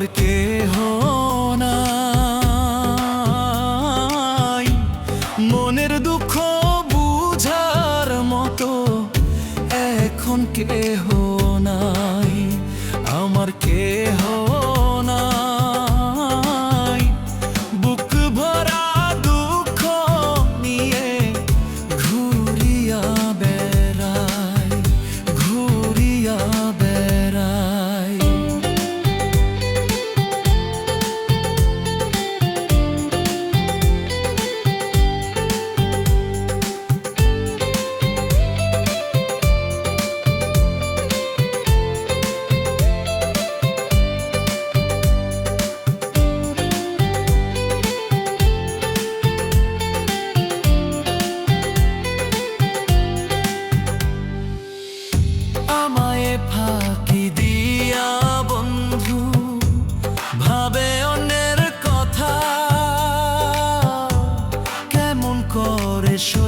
আমার কেহ নাই। মনের দুঃখ বুঝার মতো এখন কেহ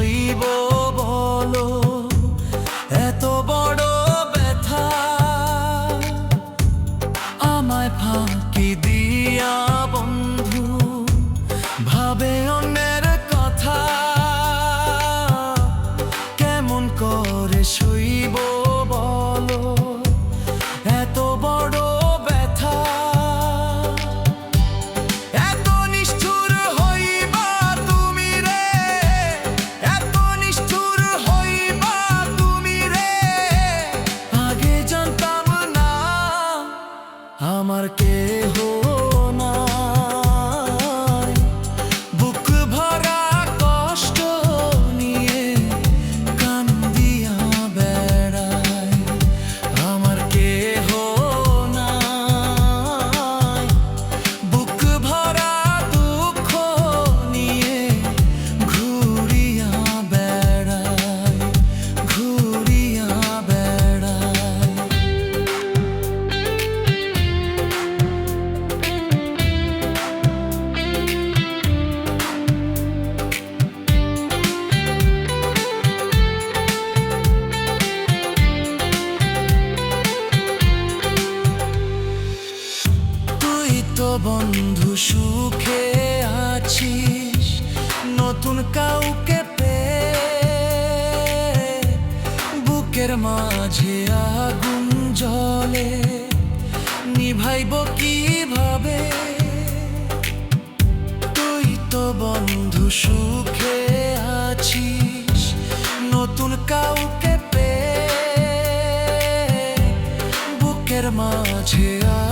সইব বলো, এত বড় ব্যথা আমায় ফাঁকি দিয়া বন্ধু, ভাবে অন্যের কথা, কেমন করে শুইবো আমার কেহ বন্ধু, সুখে আছিস, নতুন কাউকে পে। বুকের মাঝে আগুন জলে নিভাইব কীভাবে? তুই তো বন্ধু, সুখে আছিস, নতুন কাউকে পে। বুকের মাঝে আ